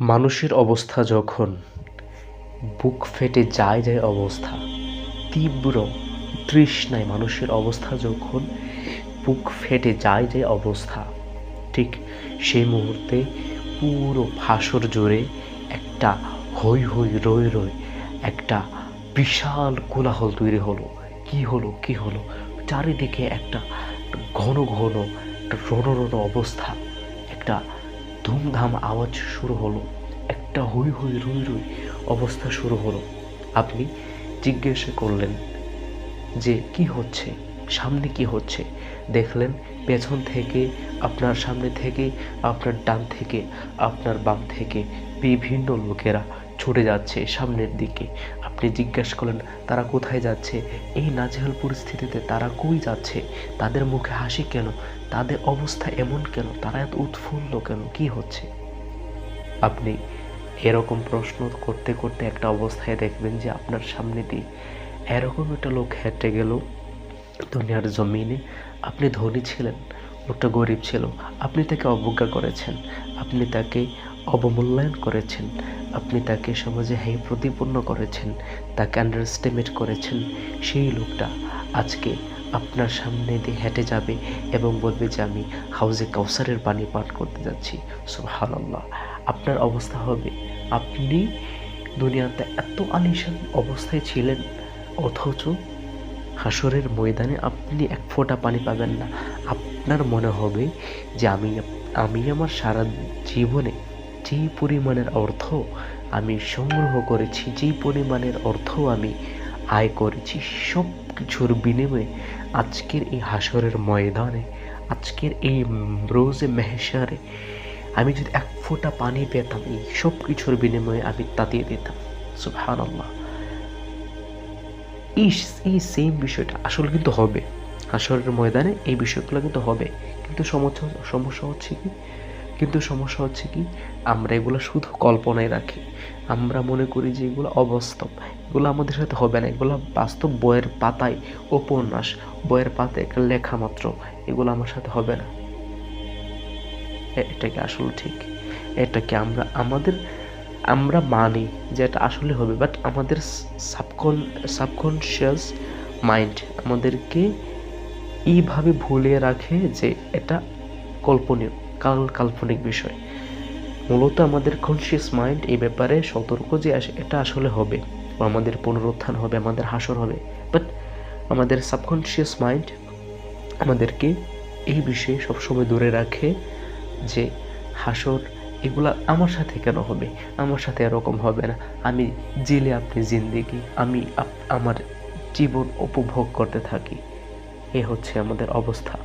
মানুষের অবস্থা যখন বুক ফেটে যায় যায় অবস্থা, তীব্র তৃষ্ণায় মানুষের অবস্থা যখন বুক ফেটে যায় যায় অবস্থা, ঠিক সেই মুহূর্তে পুরো ফাঁসর জোরে একটা হই হই রই রই একটা বিশাল কোলাহল তৈরি হলো। কি হলো কি হলো? চারিদিকে একটা ঘন ঘন রণ অবস্থা, একটা ধুমধাম আওয়াজ শুরু হলো। একটা হুই হুই রুই রুই অবস্থা শুরু হলো। আপনি জিজ্ঞাসা করলেন, যে কি হচ্ছে? সামনে কি হচ্ছে? দেখলেন পেছন থেকে, আপনার সামনে থেকে, আপনার ডান থেকে, আপনার বাম থেকে বিভিন্ন লোকেরা ছুটে যাচ্ছে সামনের দিকে। আপনি জিজ্ঞাসা করলেন, তারা কোথায় যাচ্ছে? এই নাজেহাল পরিস্থিতিতে তারা কই যাচ্ছে? তাদের মুখে হাসি কেন? তাদের অবস্থা এমন কেন? তারা এত উৎফুল্ল কেন? কি হচ্ছে? আপনি এরকম প্রশ্ন করতে করতে একটা অবস্থায় দেখবেন যে আপনার সামনে দিয়ে এরকম একটা লোক হেঁটে গেল দুনিয়ার জমিনে। আপনি ধনী ছিলেন, লোকটা গরিব ছিল। আপনি তাকে অবজ্ঞা করেছেন। আপনি তাকে অবমূল্যায়ন করেছেন। আপনি তাকে সমাজে হেয় প্রতিপন্ন করেছেন, তাকে আন্ডারস্টিমেট করেছেন। সেই লোকটা আজকে আপনার সামনে দিয়ে হেঁটে যাবে এবং বলবে যে আমি হাউজে কাউসারের পানি পান করতে যাচ্ছি। সুবহানাল্লাহ। আপনার অবস্থা হবে, আপনি দুনিয়াতে এত আলিশান অবস্থায় ছিলেন, অথচ হাসরের ময়দানে আপনি এক ফোঁটা পানি পাবেন না। আপনার মনে হবে যে আমি আমি আমার সারা জীবনে যেই পরিমাণের অর্থ আমি সংগ্রহ করেছি, যেই পরিমাণের অর্থ আমি আয় করেছি সব কিছুর বিনিময়ে আজকের এই হাসরের ময়দানে, আজকের এই রোজে মেহেশারে আমি যদি এক ফোঁটা পানি পেতাম, এই সব কিছুর বিনিময়ে আমি তাতিয়ে দিতাম। সুবহান আল্লাহ এই সেম বিষয়টা আসলে কিন্তু হবে। হাসরের ময়দানে এই বিষয়গুলো কিন্তু হবে। কিন্তু সমস্যা সমস্যা হচ্ছে কি? কিন্তু সমস্যা হচ্ছে কি, আমরা এগুলো শুধু কল্পনায় রাখি। আমরা মনে করি যে এগুলো অবাস্তব। এগুলো আমাদের সাথে হবে না। এগুলো বাস্তব বইয়ের পাতায় উপন্যাস, বইয়ের পাতায় একটা লেখা মাত্র। এগুলো আমার সাথে হবে না। এটা কি আসলে ঠিক? এটা কি আমরা, আমাদের, আমরা মানি যে এটা আসলে হবে? বাট আমাদের সাবকন সাবকনশিয়াস মাইন্ড আমাদেরকে এইভাবে ভুলিয়ে রাখে যে এটা কল্পনীয়। কাল কাল্পনিক বিষয়। মূলত আমাদের কনসিয়াস মাইন্ড এই ব্যাপারে সতর্ক যে এটা আসলে হবে। বা আমাদের পুনরুত্থান হবে, আমাদের হাসর হবে। বাট আমাদের সাবকনশিয়াস মাইন্ড আমাদেরকে এই বিষয়ে সবসময় দূরে রাখে যে হাসর এগুলা আমার সাথে কেন হবে? আমার সাথে এরকম হবে না। আমি জেলে আপনি জিন্দিগি। আমি আমার জীবন উপভোগ করতে থাকি। এ হচ্ছে আমাদের অবস্থা।